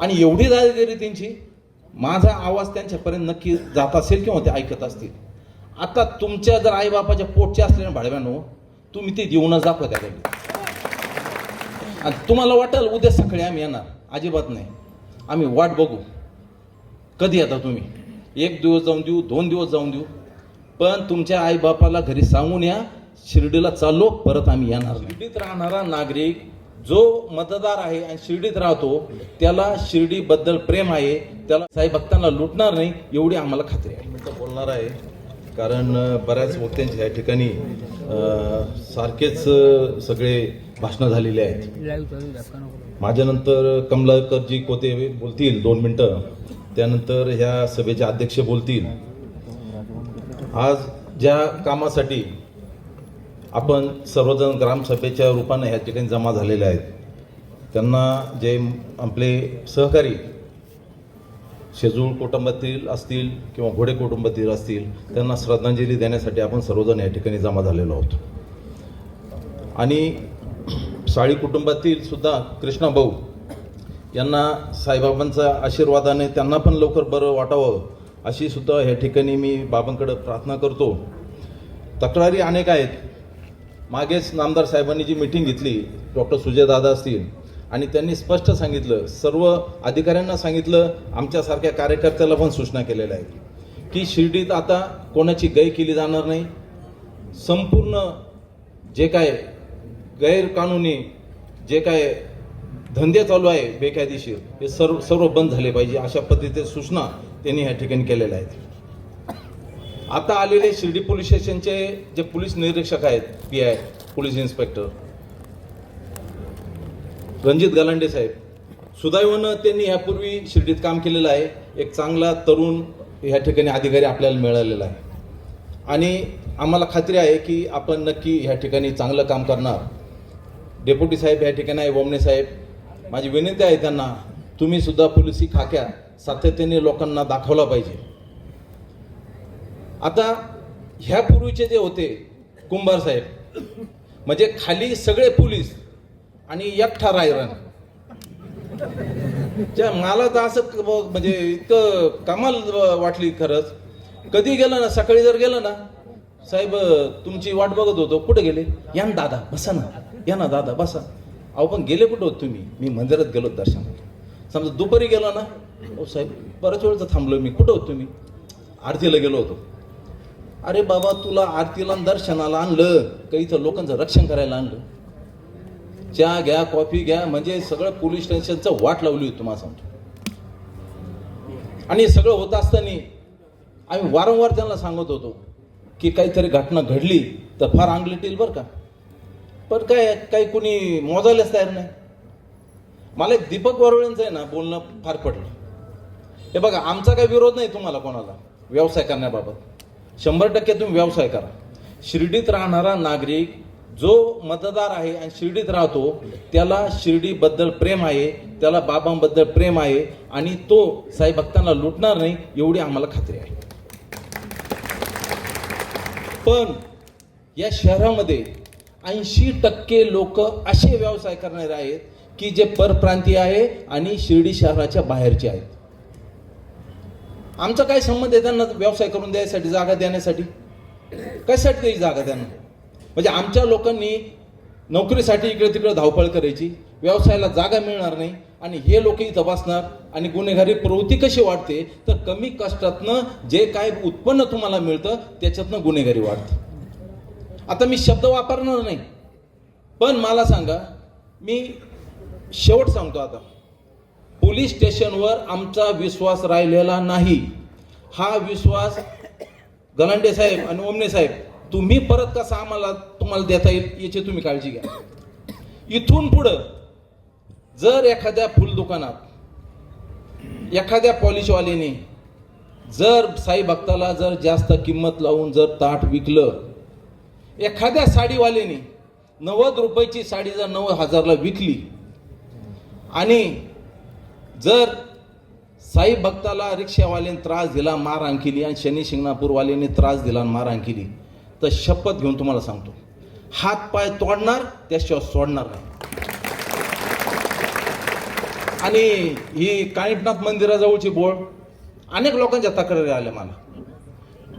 आणि एवढी दादागिरी त्यांची माझा आवाज त्यांच्यापर्यंत नक्की जात असेल किंवा ते ऐकत असतील. आता तुमच्या जर आईबापाच्या पोटचे असल्याने भाडव्यानो तुम्ही ते देऊनच दाखवा त्याकडे आणि तुम्हाला वाटेल उद्या सकाळी आम्ही येणार. अजिबात नाही. आम्ही वाट बघू. कधी येता तुम्ही? एक दिवस जाऊन देऊ दोन दिवस जाऊन देऊ. पण तुमच्या आईबापाला घरी सांगून या शिर्डीला चाललो परत आम्ही येणार नाही. शिर्डीत राहणारा नागरिक जो मतदार आहे आणि शिर्डीत राहतो त्याला शिर्डीबद्दल प्रेम आहे. त्याला साई भक्तांना लुटणार नाही एवढी आम्हाला खात्री आहे. बोलणार आहे कारण बऱ्याच वक्त्यांच्या या ठिकाणी सारखेच सगळे भाषणं झालेले आहेत. माझ्यानंतर कमलाकरजी कोते बोलतील दोन मिनटं. त्यानंतर ह्या सभेचे अध्यक्ष बोलतील. आज ज्या कामासाठी आपण सर्वजण ग्रामसभेच्या रूपाने ह्या ठिकाणी जमा झालेले आहेत. त्यांना जे आपले सहकारी शेजूळ कुटुंबातील असतील किंवा घोडे कुटुंबातील असतील त्यांना श्रद्धांजली देण्यासाठी आपण सर्वजण या ठिकाणी जमा झालेलो आहोत. आणि साळी कुटुंबातील सुद्धा कृष्णा भाऊ यांना साईबाबांचा आशीर्वादाने त्यांना पण लवकर बरं वाटावं अशी सुद्धा ह्या ठिकाणी मी बाबांकडे प्रार्थना करतो. तक्रारी अनेक आहेत. मागेच नामदार साहेबांनी जी मिटिंग घेतली डॉक्टर सुजयदादा असतील आणि त्यांनी स्पष्ट सांगितलं सर्व अधिकाऱ्यांना सांगितलं आमच्यासारख्या कार्यकर्त्याला पण सूचना केलेल्या आहेत. की शिर्डीत आता कोणाची गय केली जाणार नाही? संपूर्ण जे काय गैरकानूनी जे काय धंदे चालू आहे बेकायदेशीर हे सर्व सर्व बंद झाले पाहिजे अशा पद्धतीच्या सूचना त्यांनी ह्या ठिकाणी केलेल्या आहेत. आता आलेले शिर्डी पोलीस स्टेशनचे जे पोलीस निरीक्षक आहेत P I police inspector. Ranjit Galande साहेब सुदैवानं त्यांनी ह्यापूर्वी शिर्डीत काम केलेलं आहे. एक चांगला तरुण ह्या ठिकाणी अधिकारी आपल्याला मिळालेला आहे. आणि आम्हाला खात्री आहे की आपण नक्की ह्या ठिकाणी चांगलं काम करणार. डेप्युटी साहेब ह्या ठिकाणी आहे बोमणे साहेब. माझी विनंती आहे त्यांना तुम्ही सुद्धा पोलिसी खाक्या सातत्याने लोकांना दाखवला पाहिजे. आता ह्या पूर्वीचे जे होते कुंभार साहेब म्हणजे खाली सगळे पोलीस आणि एकठा रायरन. त्या मला तर असं म्हणजे इतकं कमाल वाटली खरंच. कधी गेलं ना सकाळी जर गेलं ना साहेब तुमची वाट बघत होतो कुठे गेले? या ना दादा बसा ना. या ना दादा बसा. अहो पण गेले कुठं होत तुम्ही? मी मंदिरात गेलो दर्शनाला. समजा दुपारी गेलो ना हो साहेब बऱ्याच वेळचं थांबलो मी. कुठं होत तुम्ही? आरतीला गेलो होतो. अरे बाबा तुला आरतीला दर्शनाला आणलं का इथं लोकांचं रक्षण करायला आणलं? चहा घ्या कॉफी घ्या म्हणजे सगळं पोलीस स्टेशनचं वाट लावली होती तुम्हाला सांगतो आणि हे सगळं होत असताना आम्ही वारंवार त्यांना सांगत होतो की काहीतरी घटना घडली तर फार अंगलट येईल बरं का. पण काय काही कुणी मोजायलाच तयार नाही. मला एक दीपक वरवळेंचं आहे ना बोलणं फार पडलं. हे बघा आमचा काही विरोध नाही तुम्हाला कोणाला व्यवसाय करण्याबाबत. शंभर टक्के तुम्ही व्यवसाय करा. शिर्डीत राहणारा नागरिक जो मतदार आहे आणि शिर्डीत राहतो त्याला शिर्डीबद्दल प्रेम आहे त्याला बाबांबद्दल प्रेम आहे आणि तो साई भक्तांना लुटणार नाही एवढी आम्हाला खात्री आहे. पण या शहरामध्ये ऐंशी टक्के लोक असे व्यवसाय करणारे आहेत की जे परप्रांतीय आहे आणि शिर्डी शहराच्या बाहेरचे आहेत. आमचा काय संबंध आहे त्यांना? व्यवसाय करून द्यायसाठी जागा देण्यासाठी? कशासाठी द्यायची जागा त्यांना म्हणजे आमच्या लोकांनी नोकरीसाठी इकडे तिकडे धावपळ करायची व्यवसायाला जागा मिळणार नाही आणि हे लोकही तपासणार आणि गुन्हेगारी प्रवृत्ती कशी वाढते तर कमी कष्टातनं जे काय उत्पन्न तुम्हाला मिळतं त्याच्यातनं गुन्हेगारी वाढते. आता मी शब्द वापरणार नाही पण मला सांगा मी शेवट सांगतो आता. पोलीस स्टेशनवर आमचा विश्वास राहिलेला नाही. हा विश्वास गलांडे साहेब आणि ओमने साहेब तुम्ही परत कसा आम्हाला तुम्हाला देता येईल याची तुम्ही काळजी घ्या. इथून पुढं जर एखाद्या फुल दुकानात एखाद्या पॉलिशवाल्याने जर साई भक्ताला जर जास्त किंमत लावून जर ताट विकलं एखाद्या साडीवाल्याने नव्वद रुपयाची साडी जर नऊ हजारला विकली आणि जर साई भक्ताला रिक्षावाल्याने त्रास दिला मारहाण केली आणि शनी शिंगणापूरवाल्याने त्रास दिला आणि मारहाण केली तर शपथ घेऊन तुम्हाला सांगतो हात पाय तोडणार त्याशिवाय सोडणार नाही. आणि ही कानिपनाथ मंदिराजवळची बोळ अनेक लोकांच्या तक्रारी आल्या मला.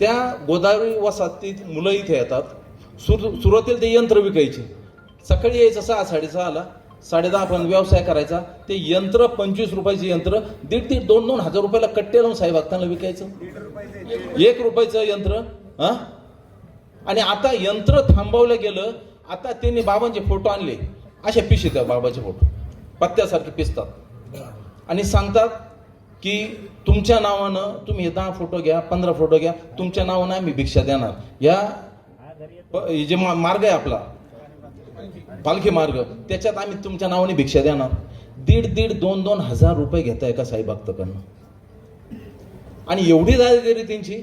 त्या गोदावरी वसाहतीत मुलं इथे येतात सुर सुरुवातीला ते यंत्र विकायचे सकाळी यायचं सहा साडेसहाला साडेदहा पण व्यवसाय करायचा ते यंत्र पंचवीस रुपयाचे यंत्र दीड दीड दोन दोन हजार रुपयाला कट्टे लावून साहेब भक्तांना विकायचं. एक रुपयाचं यंत्र हा? आणि आता यंत्र थांबवलं गेलं आता त्यांनी बाबांचे फोटो आणले. असे पिश येतात बाबाचे फोटो. पत्त्यासारखे पिसतात. आणि सांगतात की तुमच्या नावानं तुम्ही हे दहा फोटो घ्या पंधरा फोटो घ्या तुमच्या नावानं आम्ही भिक्षा देणार. या जे मार्ग आहे आपला पालखी मार्ग त्याच्यात आम्ही तुमच्या नावाने भिक्षा देणार. दीड दीड दोन दोन हजार रुपये घेताय का साई भक्तकडनं आणि एवढी दादागिरी त्यांची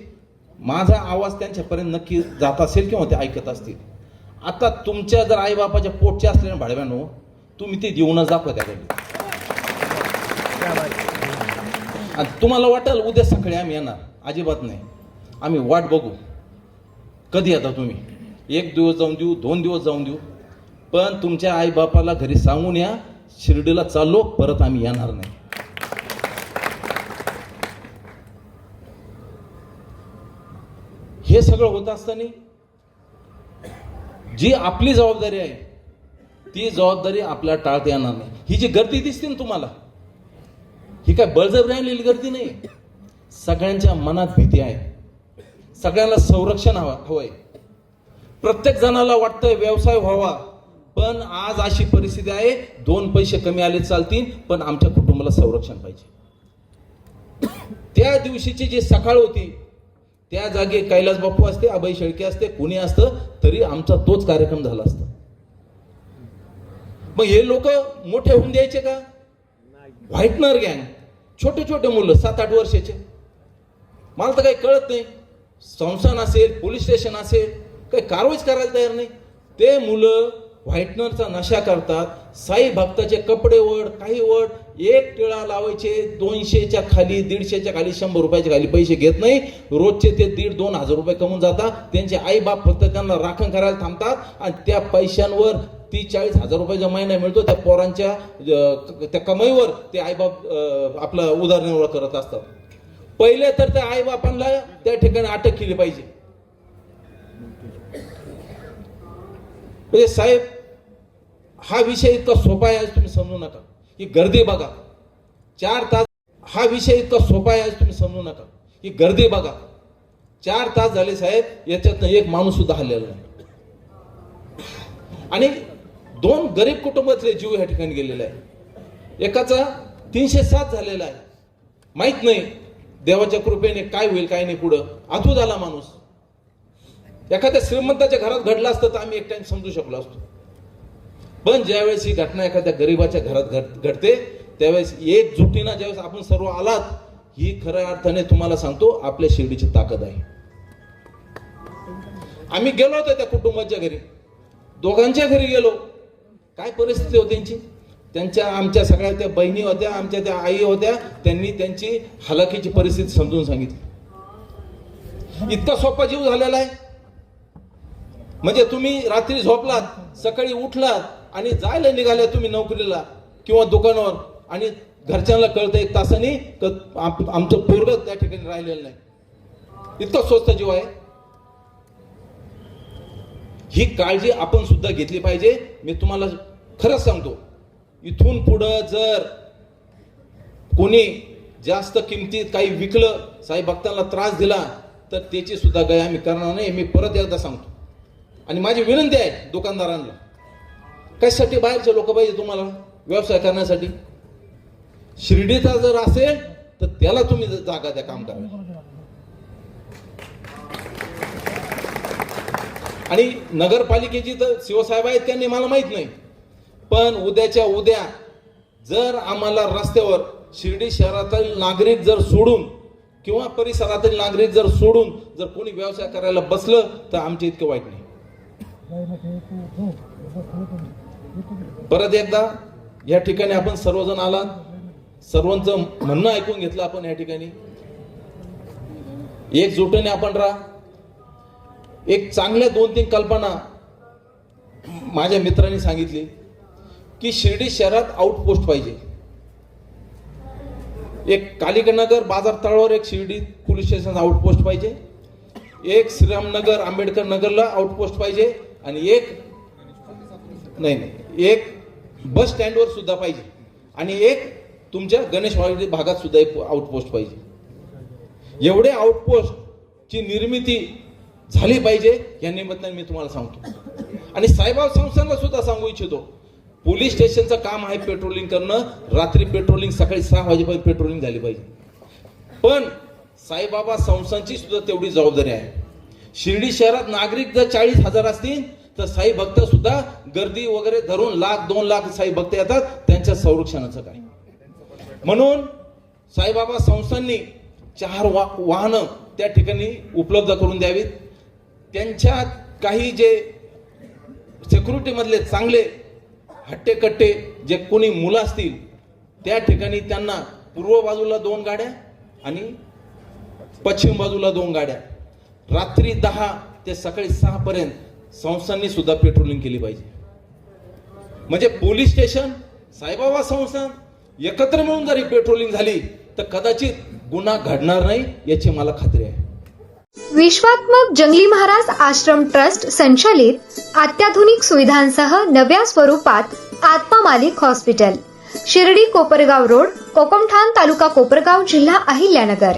माझा आवाज त्यांच्यापर्यंत नक्की जात असेल किंवा ते ऐकत असतील. आता तुमच्या जर आईबापाच्या पोटचे असलेल्या भाडव्यानो तुम्ही ते देऊनच दाखवा त्याकडे आणि तुम्हाला वाटेल उद्या सकाळी आम्ही येणार. अजिबात नाही. आम्ही वाट बघू. कधी येता तुम्ही? एक दिवस जाऊन देऊ दोन दिवस जाऊन देऊ. पण तुमच्या आईबापाला घरी सांगून या शिर्डीला चाललो परत आम्ही येणार नाही. हे सगळं होत असताना जी आपली जबाबदारी आहे ती जबाबदारी आपल्याला टाळता येणार नाही. ही जी गर्दी दिसते ना तुम्हाला ही काय बळजब राहिलेली गर्दी नाही. सगळ्यांच्या मनात भीती आहे. सगळ्यांना संरक्षण हवं हवंय. प्रत्येक जणाला वाटतंय व्यवसाय व्हावा. पण आज अशी परिस्थिती आहे दोन पैसे कमी आले चालतील पण आमच्या कुटुंबाला संरक्षण पाहिजे. त्या दिवशीची जी सकाळ होती त्या जागी कैलास बापू असते अभय शेळके असते कुणी असतं तरी आमचा तोच कार्यक्रम झाला असता. मग हे लोक मोठे होऊन द्यायचे का? व्हाईटनर गँग छोटे छोटे मुलं सात आठ वर्षाचे. मला तर काही कळत नाही. संस्थान असेल पोलीस स्टेशन असेल काही कारवाईच करायला तयार नाही. ते मुलं व्हाईटनरचा नशा करतात. साई भक्ताचे कपडे वड काही वड एक टिळा लावायचे दोनशेच्या खाली दीडशेच्या खाली शंभर रुपयाच्या खाली पैसे घेत नाही. रोजचे ते दीड दोन हजार रुपये कमवून जातात. त्यांचे आई बाप फक्त त्यांना राखण करायला थांबतात आणि त्या पैशांवर तीस चाळीस हजार रुपयाचा महिना मिळतो त्या पोरांच्या त्या कमाईवर ते आईबाप आपला उदरनिर्वाह करत असतात. पहिले तर त्या आईबापांना त्या ठिकाणी अटक केली पाहिजे. म्हणजे साहेब हा विषय इतका सोपा आहे आज तुम्ही समजू नका. की गर्दी बघा. चार तास हा विषय इतका सोपा आहे आज तुम्ही समजू नका. की गर्दी बघा. चार तास झाले साहेब याच्यातनं एक माणूस सुद्धा हल्लेला नाही. आणि दोन गरीब कुटुंबातले जीव या ठिकाणी गेलेले आहे एकाचा तीनशे सात झालेला आहे. माहीत नाही देवाच्या कृपेने काय होईल काय नाही पुढं. आतू झाला माणूस. एखाद्या श्रीमंताच्या घरात घडला असतं तर आम्ही एक टाइम समजू शकलो असतो. पण ज्यावेळेस ही घटना एखाद्या गरीबाच्या घरात घड- घडते त्यावेळेस एक जुटीना ज्यावेळेस आपण सर्व आलात ही खऱ्या अर्थाने तुम्हाला सांगतो आपल्या शिर्डीची ताकद आहे. आम्ही गेलो होतो त्या कुटुंबाच्या घरी. दोघांच्या घरी गेलो. काय परिस्थिती होती त्यांची? त्यांच्या आमच्या सगळ्या त्या बहिणी होत्या आमच्या त्या आई होत्या त्यांनी त्यांची हलाखीची परिस्थिती समजून सांगितली. इतका सोपा जीव झालेला आहे. म्हणजे तुम्ही रात्री झोपलात सकाळी उठलात आणि जायला निघाल्या तुम्ही नोकरीला किंवा दुकानावर आणि घरच्यांना कळतं एक तासाने तर आम- आमचं पोरग त्या ठिकाणी राहिलेलं नाही. इतका स्वस्त जीव आहे. ही काळजी आपण सुद्धा घेतली पाहिजे. मी तुम्हाला खरंच सांगतो इथून पुढं जर कोणी जास्त किमतीत काही विकलं साई भक्तांना त्रास दिला तर त्याची सुद्धा गय आम्ही करणार नाही. मी परत एकदा सांगतो. आणि माझी विनंती आहे दुकानदारांना कशासाठी बाहेरचे लोक पाहिजे तुम्हाला व्यवसाय करण्यासाठी? शिर्डीचा जर असेल तर त्याला तुम्ही जागा द्या काम करा आणि नगरपालिकेची तर शिवसाहेब आहेत त्यांनी मला माहीत नाही. पण उद्याच्या उद्या जर आम्हाला रस्त्यावर शिर्डी शहरातील नागरिक जर सोडून किंवा परिसरातील नागरिक जर सोडून जर कोणी व्यवसाय करायला बसलं तर आमचे इतकं वाईट नाही. परत एकदा या ठिकाणी आपण सर्वजण आलात. सर्वांचं म्हणणं ऐकून घेतलं आपण या ठिकाणी. एकजुटीने आपण राहा. एक चांगल्या दोन तीन कल्पना माझ्या मित्रांनी सांगितली की शिर्डी शहरात आउटपोस्ट पाहिजे. एक कालिकनगर बाजार तळावर एक शिर्डी पोलीस स्टेशन आउटपोस्ट पाहिजे. एक श्रीरामनगर आंबेडकर नगरला आउटपोस्ट पाहिजे. आणि एक नाही नाही. एक बस स्टँडवर सुद्धा पाहिजे. आणि एक तुमच्या गणेशवाडी भागात सुद्धा एक आउटपोस्ट पाहिजे. एवढे आउटपोस्टची निर्मिती झाली पाहिजे या निमित्ताने मी तुम्हाला सांगतो. आणि साईबाब संस्थांना सुद्धा सांगू इच्छितो पोलीस स्टेशनचं काम आहे पेट्रोलिंग करणं रात्री पेट्रोलिंग सकाळी सहा वाजेपर्यंत पेट्रोलिंग झाली पाहिजे. पण साईबाबा संस्थांची सुद्धा तेवढी जबाबदारी आहे. शिर्डी शहरात नागरिक जर चाळीस हजार असतील तर साई भक्त सुद्धा गर्दी वगैरे धरून लाख दोन लाख साई भक्त येतात त्यांच्या संरक्षणाचं काय? म्हणून साईबाबा संस्थांनी चार वा वाहनं त्या ठिकाणी उपलब्ध करून द्यावीत. त्यांच्या काही जे सेक्युरिटीमधले चांगले हट्टेकट्टे जे कोणी मुलं असतील त्या ठिकाणी त्यांना पूर्व बाजूला दोन गाड्या आणि पश्चिम बाजूला दोन गाड्या. रात्री दहा ते सकाळी सहा पर्यंत संस्थांनी सुद्धा पेट्रोलिंग केली पाहिजे. म्हणजे पोलीस स्टेशन साईबाबा संस्थान एकत्र मिळून जरी पेट्रोलिंग झाली तर कदाचित गुन्हा घडणार नाही याची मला खात्री आहे. विश्वात्मक जंगली महाराज आश्रम ट्रस्ट संचालित अत्याधुनिक सुविधांसह नव्या स्वरूपात आत्मा मालिक हॉस्पिटल शिर्डी कोपरगाव रोड कोकमठाण तालुका कोपरगाव जिल्हा अहिल्यानगर.